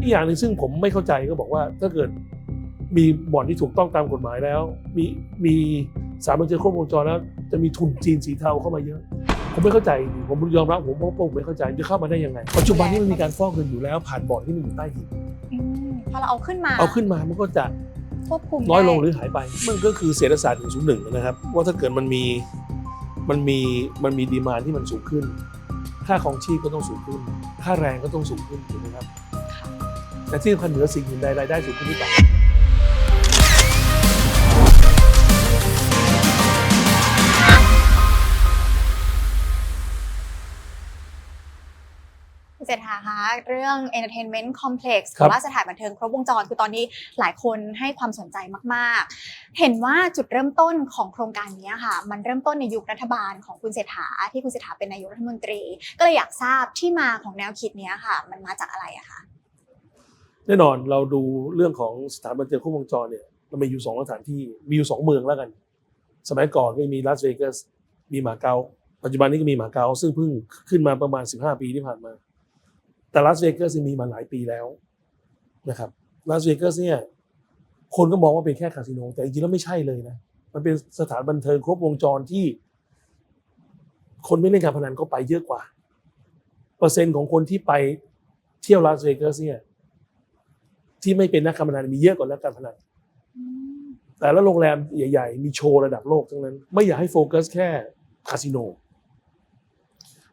อีกอย่างหนึ่งซึ่งผมไม่เข้าใจก็บอกว่า ถ้าเกิดมีบ่อนที่ถูกต้องตามกฎหมายแล้ว มีมีสารบันเทิงครบวงจรแล้ว จะมีทุนจีนสีเทาเข้ามาเยอะ ผมไม่เข้าใจจริงผมยอมรับผมว่าผมไม่เข้าใจจะเข้ามาได้ยังไงปัจจุบันนี้มันมีการฟอกเงินอยู่แล้ว ผ่านบ่อนที่มันอยู่ใต้ดินอืมพอเราเอาขึ้นมา เอาขึ้นมามันก็จะควบคุมน้อยลงหได้รือหายไป มันก็คือเศรษฐศาสตร์101นะครับ ว่าถ้าเกิดมันมีมันมีมันมีดีมานที่มันสูงขึ้น ค่าของชีพก็ต้องสูงขึ้น ค่าแรงก็ต้องสูงขึ้นถูกไหมครับค่ะ แต่ที่สำคัญเหนือสิ่งอื่นใดรายได้สูงขึ้นหรือเปล่าคุณเศรษฐาคะเรื่อง entertainment complex หครับรือว่าสถานบันเทิงครบวงจร คือตอนนี้หลายคนให้ความสนใจมากๆ เห็นว่าจุดเริ่มต้นของโครงการนี้ค่ะ มันเริ่มต้นในยุครัฐบาลของคุณเศรษฐาที่คุณเศรษฐาเป็นนายกรัฐมนตรี ก็เลยอยากทราบที่มาของแนวคิดนี้ค่ะ มันมาจากอะไรอะคะ แน่นอนเราดูเรื่องของสถานบันเทิงครบวงจรเนี่ยมันมีอยู่สองสถานที่มีอยู่สองเมืองแล้วกัน สมัยก่อนก็มีลาสเวกัสมีหมาเก๊าปัจจุบันนี้ก็มีหมาเก๊าซึ่งเพิ่งขึ้นมาประมาณ 15 ปีที่ผ่านมา แต่ลาสเวกัสมีมาหลายปีแล้วนะครับลาสเวกัสเนี่ยคนก็มองว่าเป็นแค่คาสิโนแต่จริงๆแล้วไม่ใช่เลยนะมันเป็นสถานบันเทิงครบวงจรที่ คนไม่เล่นการพนันก็ไปเยอะกว่า เปอร์เซ็นต์ของคนที่ไปเที่ยวลาสเวกัสเนี่ย ที่ไม่เป็นนักการพนันมีเยอะกว่านักการพนันแต่ละโรงแรมใหญ่ ๆ มีโชว์ระดับโลกทั้งนั้น ไม่อยากให้โฟกัสแค่คาสิโน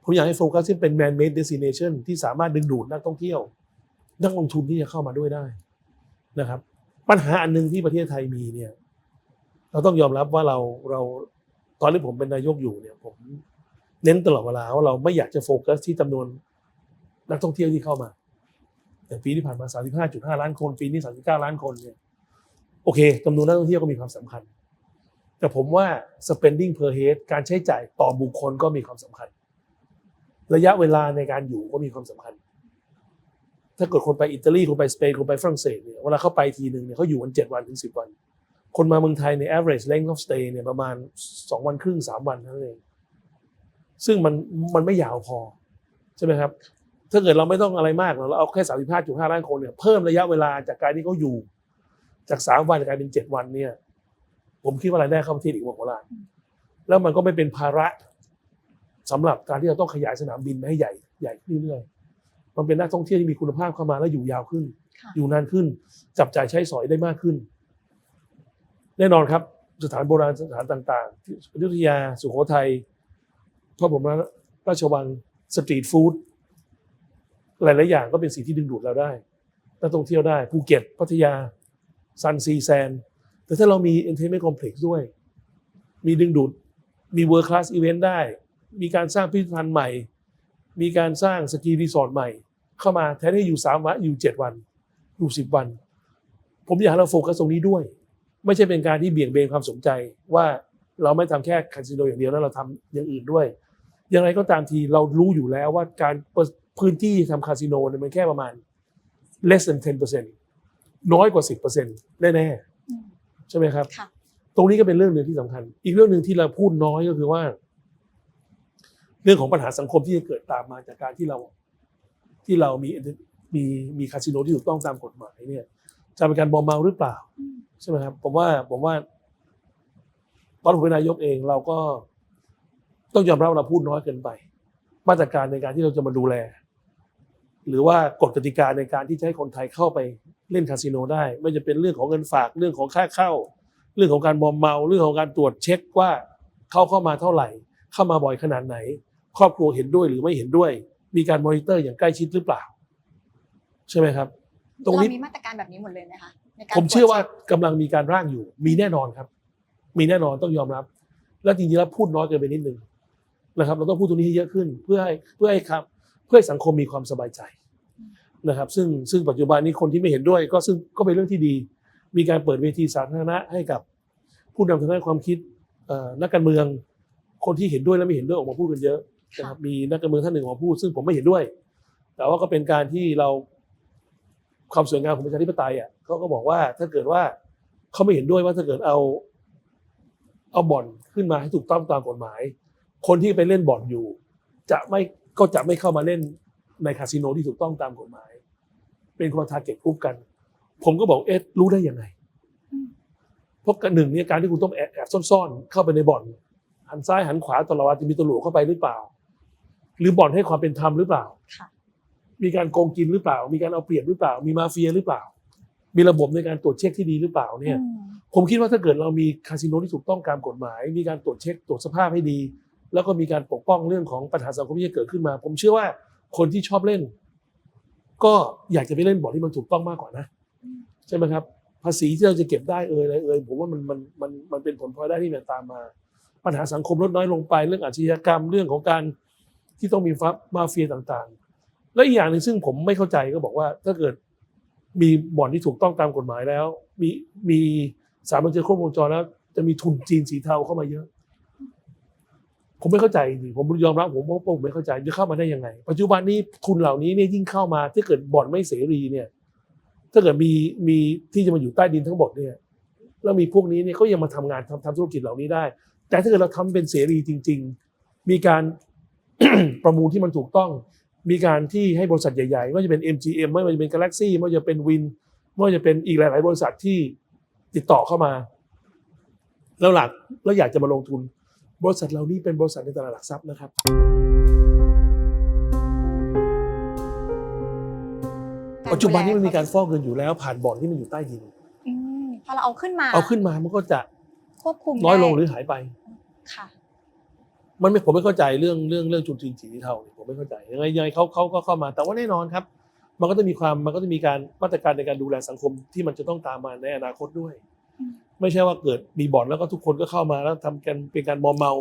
ผมอยากให้โฟกัสที่เป็น man made destination ที่สามารถดึงดูดนักท่องเที่ยว นักลงทุนที่จะเข้ามาด้วยได้นะครับ ปัญหาอันหนึ่งที่ประเทศไทยมีเนี่ย เราต้องยอมรับว่าเราเราตอนที่ผมเป็นนายกอยู่เนี่ย ผมเน้นตลอดเวลาว่าเราไม่อยากจะโฟกัสที่จำนวนนักท่องเที่ยวที่เข้ามา อย่ปีที่ผ่านมา 35.5 ล้านคน ปีนี้ 39 ล้านคนเนี่ยโอเคจำนวนนักท่องเที่ยวก็มีความสำคัญ แต่ผมว่า spending per head การใช้จ่ายต่อบุคคลก็มีความสำคัญ ระยะเวลาในการอยู่ก็มีความสำคัญ ถ้าเกิดคนไปอิตาลีคนไปสเปนคนไปฝรั่งเศสเนี่ยเวลาเขาไปทีหนึ่งเนี่ยเขาอยู่กันเจ็ดวันถึงสิบวัน คนมาเมืองไทยใน average length of stay เนี่ยประมาณสองวันครึ่งสามวันเท่านั้นเองซึ่งมันมันไม่ยาวพอใช่ไหมครับ ถ้าเกิดเราไม่ต้องอะไรมากเราเอาแค่สามสิบห้าจุดห้าล้านคนเนี่ยเพิ่มระยะเวลาจากการที่เขาอยู่ จากสามวันกลายเป็นเจ็ดวันเนี่ย ผมคิดว่ารายได้เข้าประเทศอีกมโหฬารแล้วมันก็ไม่เป็นภาระสำหรับการที่เราต้องขยายสนามบินไปให้ใหญ่ใหญ่ขึ้นเรื่อยๆมันเป็นนักท่องเที่ยวที่มีคุณภาพเข้ามาแล้วอยู่ยาวขึ้นค่ะอยู่นานขึ้น จับจ่ายใช้สอยได้มากขึ้น แน่นอนครับ สถานโบราณสถานต่างๆที่อยุธยาสุโขทัยพระบรมราชวังสตรีทฟู้ด หลายๆอย่างก็เป็นสิ่งที่ดึงดูดเราได้นักท่องเที่ยวได้ภูเก็ตพัทยาซันซีแซนแต่ถ้าเรามี entertainment complex ด้วย มีดึงดูดมี world class event ได้ มีการสร้างพิพิธภัณฑ์ใหม่ มีการสร้างสกีรีสอร์ทใหม่ เข้ามาแทนที่อยู่สามวันอยู่เจ็ดวัน อยู่สิบวัน ผมอยากให้เราโฟกัสตรงนี้ด้วย ไม่ใช่เป็นการที่เบี่ยงเบนความสนใจว่าเราไม่ทำแค่คาสิโนอย่างเดียวแล้วเราทำอย่างอื่นด้วย อย่างไรก็ตามทีเรารู้อยู่แล้วว่าการ พื้นที่ทำคาสิโนเนี่ยมันแค่ประมาณ less than 10%น้อยกว่า 10%แน่อืมๆใช่ไหมครับ ค่ะ ตรงนี้ก็เป็นเรื่องหนึ่งที่สำคัญ อีกเรื่องหนึ่งที่เราพูดน้อยก็คือว่า เรื่องของปัญหาสังคมที่จะเกิดตามมาจากการที่เรา ที่เรามีมีมีคาสิโนที่ถูกต้องตามกฎหมายเนี่ยจะเป็นการบอมเมาหรือเปล่า อืม ใช่ไหมครับผมว่าผมว่า ตอนผมเป็นนายกเองเราก็ต้องยอมรับว่าเราพูดน้อยเกินไป มาตรการในการที่เราจะมาดูแล หรือว่ากฎกติกาในการที่จะให้คนไทยเข้าไปเล่นคาสิโนได้ ไม่จะเป็นเรื่องของเงินฝากเรื่องของค่าเข้า เรื่องของการบอมเมาเรื่องของการตรวจเช็คว่าเขาเข้ามาเท่าไหร่ เข้ามาบ่อยขนาดไหน ครอบครัวเห็นด้วยหรือไม่เห็นด้วย มีการมอนิเตอร์อย่างใกล้ชิดหรือเปล่า ใช่ไหมครับ ตรงนี้เรามีมาตรการแบบนี้หมดเลยไหมคะในการผมเชื่อว่าตรจช็คกำลังมีการร่างอยู่ มีแน่นอนครับ มีแน่นอนต้องยอมรับ แล้วจริงๆแล้วพูดน้อยเกินไปนิดนึงนะครับ เราต้องพูดตรงนี้ให้เยอะขึ้น เพื่อให้เพื่อให้ครับ เพื่อให้สังคมมีความสบายใจนะครับ ซึ่งซึ่งปัจจุบันนี้คนที่ไม่เห็นด้วย ก็ซึ่งก็เป็นเรื่องที่ดี มีการเปิดเวทีสาธารณะให้กับผู้นำทางด้านความคิดนักการเมือง คนที่เห็นด้วยและไม่เห็นด้วยออกมาพูดกันเยอะนะครับมีนักการเมืองท่านหนึ่งออกมาพูด ซึ่งผมไม่เห็นด้วย แต่ว่าก็เป็นการที่เราความสวยงามของประชาธิปไตยอะเขาก็บอกว่าถ้าเกิดว่าเขาไม่เห็นด้วยว่าถ้าเกิดเอา เอาบ่อนขึ้นมาให้ถูกต้องตามกฎหมาย คนที่ไปเล่นบ่อนอยู่ จะไม่ ก็จะไม่เข้ามาเล่นในคาสิโนที่ถูกต้องตามกฎหมาย เป็นคนละทาร์เก็ตกรุ๊ปกัน ผมก็บอกเอ๊ะรู้ได้ยังไงอืมเพราะหนึ่งเนี่ยการที่คุณต้องแอบแอบซ่อนๆ เข้าไปในบ่อน หันซ้ายหันขวาตลอดเวลาจะมีตำรวจเข้าไปหรือเปล่า หรือบ่อนให้ความเป็นธรรมหรือเปล่าค่ะมีการโกงกินหรือเปล่า มีการเอาเปรียบหรือเปล่า มีมาเฟียหรือเปล่า มีระบบในการตรวจเช็คที่ดีหรือเปล่าเนี่ยอืมผมคิดว่าถ้าเกิดเรามีคาสิโนที่ถูกต้องตามกฎหมาย มีการตรวจเช็คตรวจสภาพให้ดี แล้วก็มีการปกป้องเรื่องของปัญหาสังคมที่จะเกิดขึ้นมา ผมเชื่อว่าคนที่ชอบเล่น ก็อยากจะไปเล่นบ่อนที่มันถูกต้องมากกว่านะ ใช่ไหมครับ ภาษีที่เราจะเก็บได้เอ่ยอะไรเอ่ยผมว่ามันมันมันมันเป็นผลพลอยได้ที่มันตามมา ปัญหาสังคมลดน้อยลงไป เรื่องอาชญากรรมเรื่องของการที่ต้องมีฟับมาเฟียต่างๆ และอีกอย่างหนึ่งซึ่งผมไม่เข้าใจก็บอกว่า ถ้าเกิดมีบ่อนที่ถูกต้องตามกฎหมายแล้ว มีมีสามบัญชีครบวงจรแล้ว จะมีทุนจีนสีเทาเข้ามาเยอะ ผมไม่เข้าใจจริงผมยอมรับผมว่าผมไม่เข้าใจจะเข้ามาได้ยังไง ปัจจุบันนี้ทุนเหล่านี้เนี่ยยิ่งเข้ามาถ้าเกิดบ่อนไม่เสรีเนี่ย ถ้าเกิดมีมีที่จะมาอยู่ใต้ดินทั้งหมดเนี่ยแล้วมีพวกนี้เนี่ยก็ยังมาทำงานทำทำธุรกิจเหล่านี้ได้ แต่ถ้าเกิดเราทำเป็นเสรีจริง ๆ มีการประมูลที่มันถูกต้อง มีการที่ให้บริษัทใหญ่ๆไม่ว่าจะเป็น MGM ไม่ว่าจะเป็น Galaxy ไม่ว่าจะเป็นวินไม่ว่าจะเป็นอีกหลาย ๆ บริษัทที่ติดต่อเข้ามา แล้วหลักแล้วอยากจะมาลงทุน บริษัทเหล่านี้เป็นบริษัทในตลาดหลักทรัพย์นะครับ ปัจจุบันนี้มันมีการฟอกเงินอยู่แล้ว ผ่านบ่อนที่มันอยู่ใต้ดิน อืมพอเราเอาขึ้นมา เอาขึ้นมามันก็จะควบคุมน้อยลงหได้รือหายไป ค่ะ มันไม่ผมไม่เข้าใจเรื่องเรื่องเรื่องทุนจีนสีเทาเนี่ยผมไม่เข้าใจยังไงยังไงเขาเขาก็เข้ามา แต่ว่าแน่นอนครับ มันก็ต้องมีความมันก็ต้องมีการมาตรการในการดูแลสังคมที่มันจะต้องตามมาในอนาคตด้วยอืม ไม่ใช่ว่าเกิดมีบ่อนแล้วก็ทุกคนก็เข้ามาแล้วทำกันเป็นการมอมเมา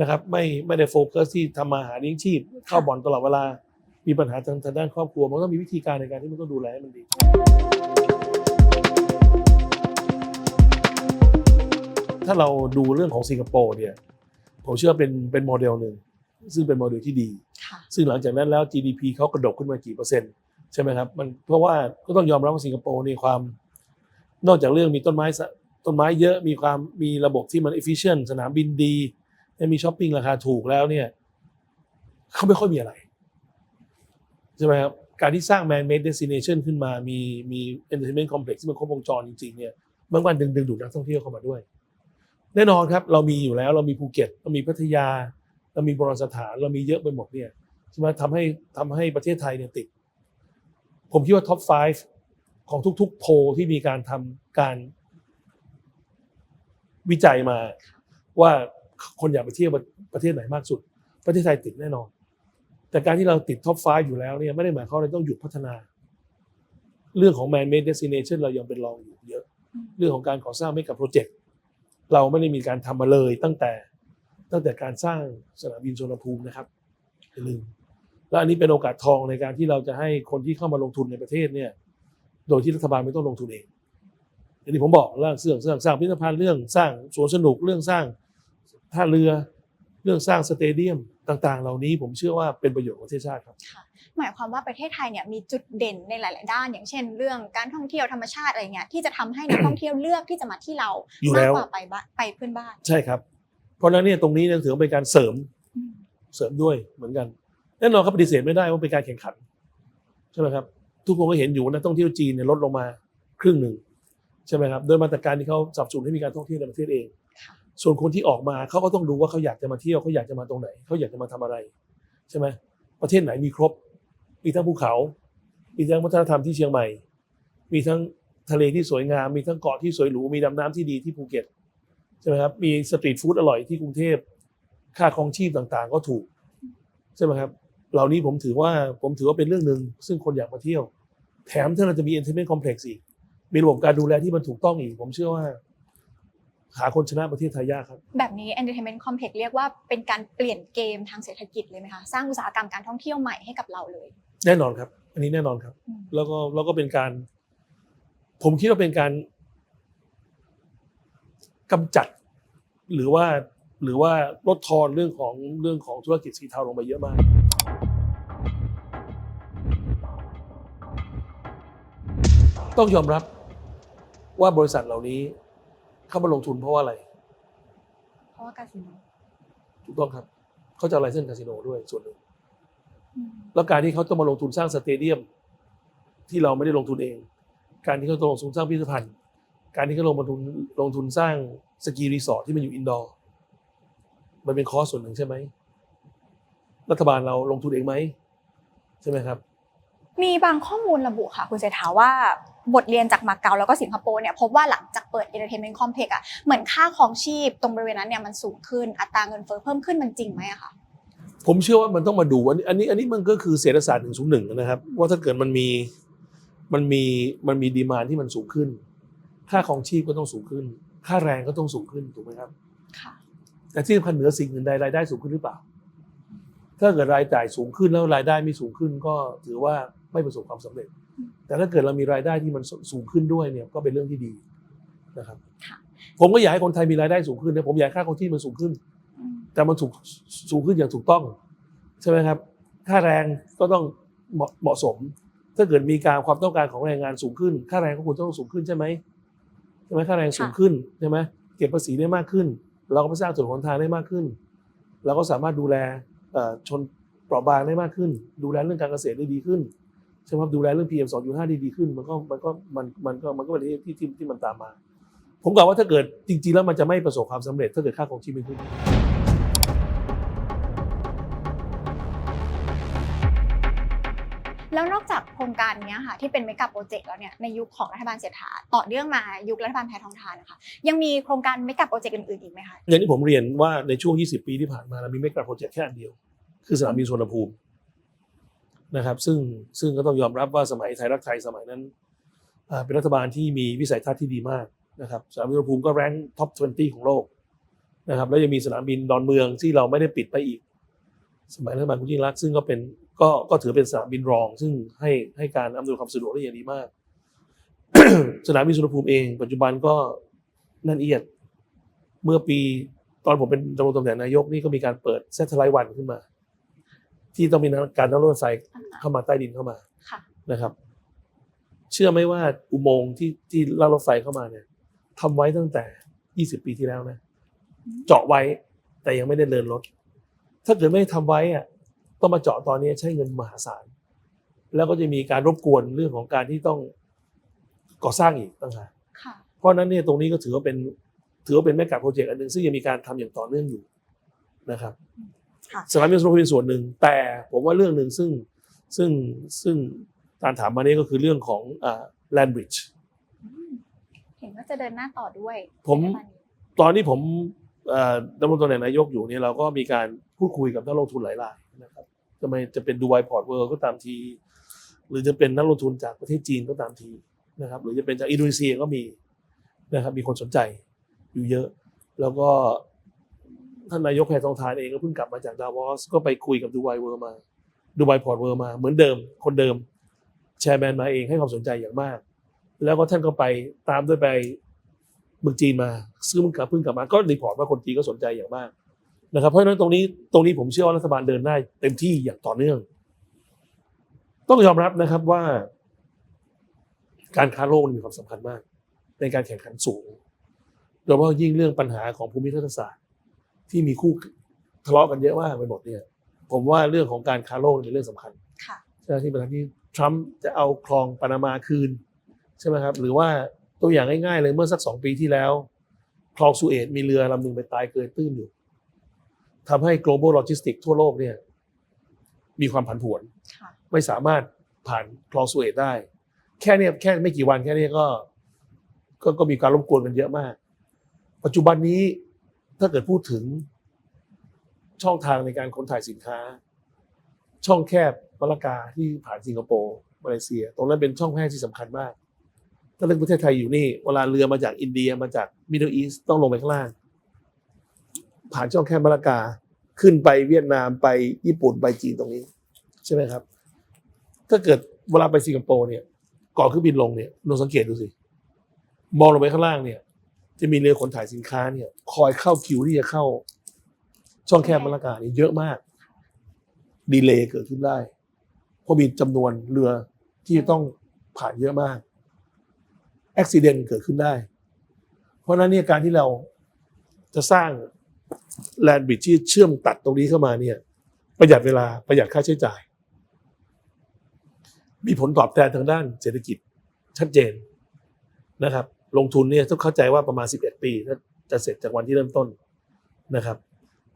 นะครับไม่ไม่ได้โฟกัสที่ทำมาหาเลี้ยงชีพ เข้าบ่อนตลอดเวลา มีปัญหาทางทางด้านครอบครัว มันก็ต้องมีวิธีการในการที่มันต้องดูแลให้มันดีถ้าเราดูเรื่องของสิงคโปร์เนี่ยผมเชื่อเป็นเป็นโมเดลหนึ่งซึ่งเป็นโมเดลที่ดีค่ะซึ่งหลังจากนั้นแล้ว GDP เขากระดกขึ้นมากี่เปอร์เซ็นต์ใช่ไหมครับมันเพราะว่าก็ต้องยอมรับว่าสิงคโปร์ในความ นอกจากเรื่องมีต้นไม้ต้นไม้เยอะมีความมีระบบที่มัน efficient สนามบินดีมีช้อปปิ้งราคาถูกแล้วเนี่ยเขาไม่ค่อยมีอะไรใช่ไหมครับการที่สร้าง man made destination ขึ้นมามีมี entertainment complex ที่มันครบวงจรจริงๆเนี่ยบางวันดึงดึงดูดนักท่องเที่ยวเข้ามาด้วย แน่นอนครับ เรามีอยู่แล้วเรามีภูเก็ตเรามีพัทยา เรามีโบราณสถานเรามีเยอะไปหมดเนี่ยใช่ไหมทำให้ทำให้ประเทศไทยเนี่ยติด ผมคิดว่าท็อป 5 ของทุก ๆ โพลที่มีการทำการวิจัยมา ว่าคนอยากไปเที่ยวประเทศไหนมากสุด ประเทศไทยติดแน่นอน แต่การที่เราติดท็อป5อยู่แล้วเนี่ยไม่ได้หมายความว่าเราต้องหยุดพัฒนา เรื่องของ man made destination เรายังเป็นรองอยู่เยอะ เรื่องของการก่อสร้างไม่กับโปรเจกต์เราไม่ได้มีการทำมาเลยตั้งแต่ตั้งแต่การสร้างสนามบินสุวรรณภูมินะครับอย่าลืมและอันนี้เป็นโอกาสทองในการที่เราจะให้คนที่เข้ามาลงทุนในประเทศเนี่ย โดยที่รัฐบาลไม่ต้องลงทุนเองอย่างที่ผมบอกเรื่องเรื่องสร้างสร้างพิพิธภัณฑ์เรื่องสร้างสวนสนุกเรื่องสร้างท่าเรือเรื่องสร้างสเตเดียมต่างๆ เหล่านี้ผมเชื่อว่าเป็นประโยชน์กับประเทศชาติครับหมายความว่าประเทศไทยเนี่ยมีจุดเด่นในหลาย ๆ ด้าน อย่างเช่น เรื่องการท่องเที่ยวธรรมชาติอะไรเงี้ยที่จะทำให้นักท่องเที่ยวเลือกที่จะมาที่เราอยู่มากแล้วกว่าไปบ้านไปเพื่อนบ้านใช่ครับ เพราะฉะนั้นเนี่ยตรงนี้เนี่ยถือว่าเป็นการเสริมอืมเสริมด้วยเหมือนกันแน่นอนครับปฏิเสธไม่ได้ว่าเป็นการแข่งขันใช่ไหมครับ ทุกคนก็เห็นอยู่ว่านักท่องเที่ยวจีนเนี่ยลดลงมาครึ่งหนึ่งใช่ไหมครับโดยมาตรการที่เขาสนับสนุนให้มีการท่องเที่ยวในประเทศเองค่ะส่วนคนที่ออกมาเขาก็ต้องดูว่าเขาอยากจะมาเที่ยวเขาอยากจะมาตรงไหนเขาอยากจะมาทำอะไรใช่ไหมประเทศไหนมีครบ มีทั้งภูเขา มีทั้งวัฒนธรรมที่เชียงใหม่ มีทั้งทะเลที่สวยงาม มีทั้งเกาะที่สวยหรู มีดำน้ำที่ดีที่ภูเก็ตใช่ไหมครับ มีสตรีทฟู้ดอร่อยที่กรุงเทพ ค่าครองชีพต่างๆ ก็ถูกใช่ไหมครับ เหล่านี้ผมถือว่าผมถือว่าเป็นเรื่องหนึ่งซึ่งคนอยากมาเที่ยว แถมถ้าเราจะมี entertainment complex อีก มีระบบการดูแลที่มันถูกต้องอีก ผมเชื่อว่า หาคนชนะประเทศไทยยากครับ แบบนี้ entertainment complex เรียกว่าเป็นการเปลี่ยนเกมทางเศรษฐกิจเลยไหมคะ สร้างอุตสาหกรรมการท่องเที่ยวใหม่ให้กับเราเลย แน่นอนครับ อันนี้แน่นอนครับ อืม แล้วก็แล้วก็เป็นการ ผมคิดว่าเป็นการกำจัด หรือว่า หรือว่าลดทอนเรื่องของเรื่องของธุรกิจสีเทาลงไปเยอะมาก ต้องยอมรับว่าบริษัทเหล่านี้เข้ามาลงทุนเพราะว่าอะไร เพราะว่าการสิโนถูกต้องครับ เขาจะอะไรเส้นคาสิโนด้วยส่วนหนึ่งแล้วการที่เขาต้องมาลงทุนสร้างสเตเดียม ที่เราไม่ได้ลงทุนเอง การที่เขาลงทุนสร้างพิพิธภัณฑ์ การที่เขาลงทุนลงทุนสร้างสกีรีสอร์ทที่มันอยู่อินดอร์มันเป็นคอสส่วนหนึ่งใช่ไหมรัฐบาลเราลงทุนเองไหมใช่ไหมครับ มีบางข้อมูลระบุค่ะ คุณเศรษฐาว่า บทเรียนจากมาเก๊าแล้วก็สิงคโปร์เนี่ยพบว่าหลังจากเปิด entertainment complex อะเหมือนค่าของชีพตรงบริเวณนั้นเนี่ยมันสูงขึ้นอัตราเงินเฟ้อเพิ่มขึ้นมันจริงไหมอะคะผมเชื่อว่ามันต้องมาดูว่าอันนี้อันนี้มันก็คือเศรษฐศาสตร์หนึ่งศูนย์หนึ่งนะครับ ว่าถ้าเกิดมันมีมันมีมันมีดีมานที่มันสูงขึ้น ค่าของชีพก็ต้องสูงขึ้น ค่าแรงก็ต้องสูงขึ้นถูกไหมครับค่ะแต่ที่สำคัญเหนือสิ่งอื่นใดรายได้สูงขึ้นหรือเปล่า ถ้าเกิดรายจ่ายสูงขึ้นแล้วรายได้ไม่สูงขึ้นก็ถือว่าไม่ประสบความสำเร็จ แต่ถ้าเกิดเรามีรายได้ที่มันสูงขึ้นด้วยเนี่ยก็เป็นเรื่องที่ดีนะครับค่ะผมก็อยากให้คนไทยมีรายได้สูงขึ้นนะผมอยากให้ค่าของชีพมันสูงขึ้นอืมแต่มันถูกสูงขึ้นอย่างถูกต้องใช่ไหมครับ ค่าแรงก็ต้องเหมาะเหมาะสม ถ้าเกิดมีการความต้องการของแรงงานสูงขึ้น ค่าแรงก็ควรต้องสูงขึ้นใช่ไหมใช่ไหมค่าแรงสูงขึ้นใช่ไหมเก็บภาษีได้มากขึ้น เราก็ไปสร้างถนนหนทางได้มากขึ้น เราก็สามารถดูแลเอ่อชนเปราะบางได้มากขึ้น ดูแลเรื่องการเกษตรได้ดีขึ้น ใช่ไหมครับดูแลเรื่อง PM 2.5ได้ดีขึ้น มันก็มันก็มันมันก็มันก็เป็นที่ที่ที่มันตามมา ผมกล่าวว่าถ้าเกิดจริง ๆ แล้วมันจะไม่ประสบความสำเร็จ ถ้าเกิดค่าของชีพไม่ขึ้นแล้วนอกจากโครงการเนี้ยค่ะที่เป็นเมกะโปรเจกต์แล้วเนี่ยในยุคของรัฐบาลเศรษฐาต่อเนื่องมายุครัฐบาลแพทองทานนะคะยังมีโครงการเมกะโปรเจกต์อื่นๆอีกไหมคะอย่างที่ผมเรียนว่าในช่วง 20 ปีที่ผ่านมาเรามีเมกะโปรเจกต์แค่อันเดียว คือสนามบินสุวรรณภูมิ นะครับ ซึ่งซึ่งก็ต้องยอมรับว่าสมัยไทยรักไทยสมัยนั้นเป็นรัฐบาลที่มีวิสัยทัศน์ที่ดีมากนะครับสนามบินสุวรรณภูมิก็แรงท็อป 20 ของโลกนะครับแล้วยังมีสนามบินดอนเมืองที่เราไม่ได้ปิดไปอีก สมัยรัฐบาลคุณยิ่งรักซึ่งก็เป็นก็ก็ถือเป็นสนามบินรอง ซึ่งให้ให้การอำนวยความสะดวกได้อย่างดีมาก สนามบินสุวรรณภูมิเอง ปัจจุบันก็นั่นเอียดเมื่อปีตอนผมเป็นดำรงตำแหน่งนายกนี่ก็มีการเปิดเซทไลท์วันขึ้นมา ที่ต้องมีการนั่งรถไฟเข้ามาใต้ดินเข้ามาค่ะ นะครับ เชื่อไหมว่าอุโมงค์ที่ที่ลากรถไฟเข้ามาเนี่ยทำไว้ตั้งแต่ 20 ปีที่แล้วนะเจาะไว้แต่ยังไม่ได้เดินรถ ถ้าเกิดไม่ทำไว้อะต้องมาเจาะตอนนี้ใช้เงินมหาศาล แล้วก็จะมีการรบกวนเรื่องของการที่ต้องก่อสร้างอีกต่างหาก ค่ะ เพราะฉะนั้นเนี่ยตรงนี้ก็ถือว่าเป็นถือว่าเป็นแมกกาโปรเจกต์อันหนึ่งซึ่งยังมีการทำอย่างต่อเนื่องอยู่นะครับค่ะ สนามบินสุวรรณภูมิเป็นส่วนหนึ่ง แต่ผมว่าเรื่องหนึ่งซึ่งซึ่งซึ่งการถามมานี้ก็คือเรื่องของอ่า land bridge อืมเห็นว่าจะเดินหน้าต่อด้วย ผมในรัฐบาลนี้ตอนที่ผมเอ่อดำรงตำแหน่งนายกอยู่เนี่ยเราก็มีการพูดคุยกับนักลงทุนหลายรายนะครับจะไม่จะเป็นดูไวพอร์ตเวิร์ก็ตามที หรือจะเป็นนักลงทุนจากประเทศจีนก็ตามทีนะครับหรือจะเป็นจากอินโดนีเซียก็มีนะครับมีคนสนใจอยู่เยอะ แล้วก็ ท่านนายกแพทองทานเองก็เพิ่งกลับมาจากดาวอสก็ไปคุยกับดูไวเวิร์มาดูไวพอร์ตเวิร์มาเหมือนเดิม คนเดิม แชร์แมนมาเองให้ความสนใจอย่างมาก แล้วก็ท่านก็ไปตามด้วยไปเมืองจีนมาซึ่งเพิ่งกลับเพิ่งกลับมาก็รีพอร์ตว่าคนจีนก็สนใจอย่างมากนะครับเพราะฉะนั้นตรงนี้ตรงนี้ผมเชื่อว่ารัฐบาลเดินได้เต็มที่อย่างต่อเนื่อง ต้องยอมรับนะครับว่า การค้าโลกมีความสำคัญมาก ในการแข่งขันสูงโดยเฉพาะยิ่งเรื่องปัญหาของภูมิทัศนศาสตร์ ที่มีคู่ทะเลาะกันเยอะมากไปหมดเนี่ย ผมว่าเรื่องของการค้าโลกเป็นเรื่องสำคัญค่ะใช่ไหมที่ประธานที่ทรัมป์จะเอาคลองปานามาคืนใช่ไหมครับ หรือว่าตัวอย่างง่ายๆเลยเมื่อสักสองปีที่แล้ว คลองสุเอตมีเรือลำหนึ่งไปตายเกยตื้นอยู่ทำให้ global logistics ทั่วโลกเนี่ย มีความผันผวนค่ะไม่สามารถผ่านคลองสุเอตได้ แค่เนี้ยแค่ไม่กี่วันแค่เนี้ยก็ ก็ก็มีการรบกวนกันเยอะมาก ปัจจุบันนี้ ถ้าเกิดพูดถึงช่องทางในการขนถ่ายสินค้า ช่องแคบมะละกาที่ผ่านสิงคโปร์มาเลเซีย ตรงนั้นเป็นช่องแคบที่สำคัญมาก ถ้าเรื่องประเทศไทยอยู่นี่ เวลาเรือมาจากอินเดียมาจากมิดเดิลอีสต้องลงไปข้างล่าง ผ่านช่องแคบมะละกาขึ้นไปเวียดนามไปญี่ปุ่นไปจีนตรงนี้ ใช่ไหมครับ ถ้าเกิดเวลาไปสิงคโปร์เนี่ยก่อนเครื่องบินลงเนี่ยลองสังเกตดูสิ มองลงไปข้างล่างเนี่ย จะมีเรือขนถ่ายสินค้าเนี่ย คอยเข้าคิวที่จะเข้า ช่องแคบมะละกาเนี่ยเยอะมาก ดีเลย์เกิดขึ้นได้ เพราะมีจำนวนเรือที่จะต้องผ่านเยอะมากอุบิเหตุเกิดขึ้นได้ เพราะฉะนั้นเนี่ยการที่เราจะสร้างแลนด์บิดที่เชื่อมตัดตรงนี้เข้ามาเนี่ย ประหยัดเวลาประหยัดค่าใช้จ่าย มีผลตอบแทนทางด้านเศรษฐกิจชัดเจนนะครับ ลงทุนเนี่ยต้องเข้าใจว่าประมาณ 11 ปีถ้าจะเสร็จจากวันที่เริ่มต้นนะครับ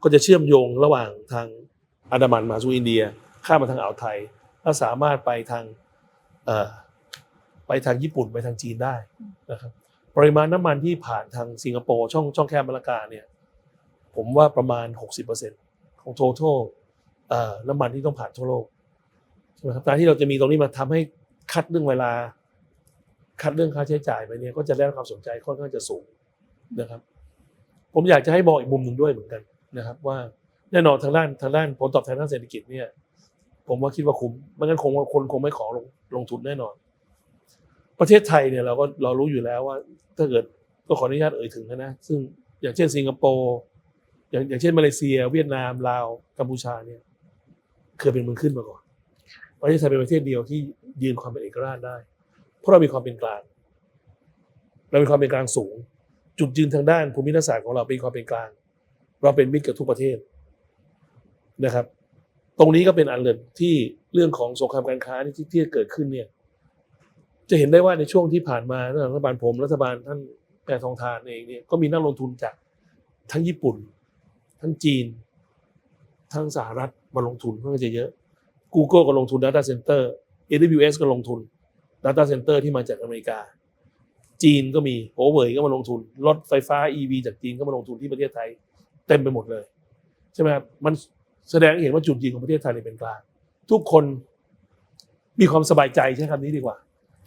ก็จะเชื่อมโยงระหว่างทางอันดามันมาสู่อินเดีย ข้ามมาทางอ่าวไทย แล้วสามารถไปทางไปทางญี่ปุ่นไปทางจีนได้นะครับปริมาณน้ำมันที่ผ่านทางสิงคโปร์ช่องช่องแคบมาลากาเนี่ยผมว่าประมาณ 60%ของ total เอ่อน้ำมันที่ต้องผ่านทั่วโลกใช่ไหมครับการที่เราจะมีตรงนี้มาทำให้คัดเรื่องเวลา คัดเรื่องค่าใช้จ่ายไปเนี่ยก็จะได้รับความสนใจค่อนข้างจะสูงนะครับ ผมอยากจะให้มองอีกมุมหนึ่งด้วยเหมือนกันนะครับ ว่าแน่นอนทางด้านทางด้านผลตอบแทนทางเศรษฐกิจเนี่ย ผมว่าคิดว่าคุ้มไม่งั้นคงคนคงไม่ขอลงลงทุนแน่นอน ประเทศไทยเนี่ยเราก็เรารู้อยู่แล้วว่า ถ้าเกิดก็ขออนุญาตเอ่ยถึงนะซึ่งอย่างเช่นสิงคโปร์อย่างอย่างเช่นมาเลเซีย เวียดนามลาวกัมพูชาเนี่ยเคยเป็นเมืองขึ้นมาก่อนประเทศไทยเป็นประเทศเดียวที่ยืนความเป็นเอกราชได้ เพราะเรามีความเป็นกลาง เรามีความเป็นกลางสูง จุดยืนทางด้านภูมิรัฐศาสตร์ของเราเป็นความเป็นกลาง เราเป็นมิตรกับทุกประเทศนะครับ ตรงนี้ก็เป็นอันหนึ่งที่เรื่องของสงครามการค้าที่ที่เกิดขึ้นเนี่ย จะเห็นได้ว่าในช่วงที่ผ่านมารัฐบาลผมรัฐบาลท่านแพทองทานเองเนี่ยก็มีนักลงทุนจากทั้งญี่ปุ่น ทั้งจีน ทั้งสหรัฐมาลงทุนค่อนข้างจะเยอะ Google ก็ลงทุน Data Center AWS ก็ลงทุน Data Center ที่มาจากอเมริกา จีนก็มีโ u เว่ยก็มาลงทุน รถไฟฟ้า EV จากจีนก็มาลงทุนที่ประเทศไทย เต็มไปหมดเลย ใช่ไหมครับมันแสดงให้เห็นว่าจุดยืนของประเทศไทยเนี่ยเป็นกลาง ทุกคนมีความสบายใจใช้คำนี้ดีกว่า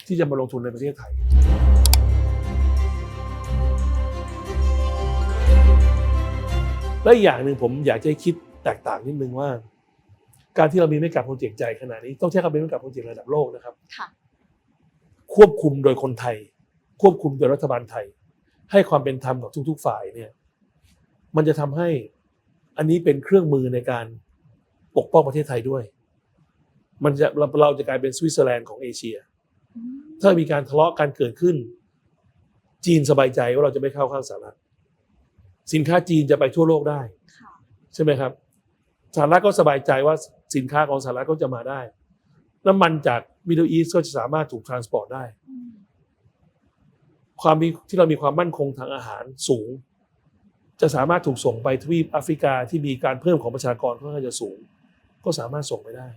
ที่จะมาลงทุนในประเทศไทยและอย่างหนึ่งผมอยากจะคิดแตกต่างนิดนึงว่า การที่เรามีไม่กับโปรเจกต์ใหญ่ขนาดนี้ต้องใช้คำเป็นไม่กับโปรเจกต์ระดับโลกนะครับ ควบคุมโดยคนไทย ควบคุมโดยรัฐบาลไทย ให้ความเป็นธรรมกับทุก ๆ ฝ่ายเนี่ยมันจะทำให้อันนี้เป็นเครื่องมือในการปกป้องประเทศไทยด้วย มันจะเราเราจะกลายเป็นสวิตเซอร์แลนด์ของเอเชีย ถ้ามีการทะเลาะกันเกิดขึ้น จีนสบายใจว่าเราจะไม่เข้าข้างสหรัฐสินค้าจีนจะไปทั่วโลกได้ใช่ไหมครับสหรัฐก็สบายใจว่าสินค้าของสหรัฐก็จะมาได้ น้ำมันจาก มิดเดิลอีสก็จะสามารถถูกทรานสปอร์ตได้อืมความมีที่เรามีความมั่นคงทางอาหารสูง จะสามารถถูกส่งไปทวีปแอฟริกาที่มีการเพิ่มของประชากรค่อนข้างจะสูง ก็สามารถส่งไปได้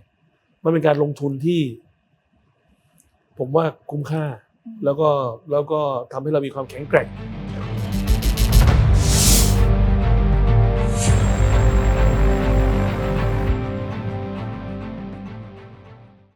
มันเป็นการลงทุนที่ ผมว่าคุ้มค่า แล้วก็แล้วก็ทำให้เรามีความแข็งแกร่ง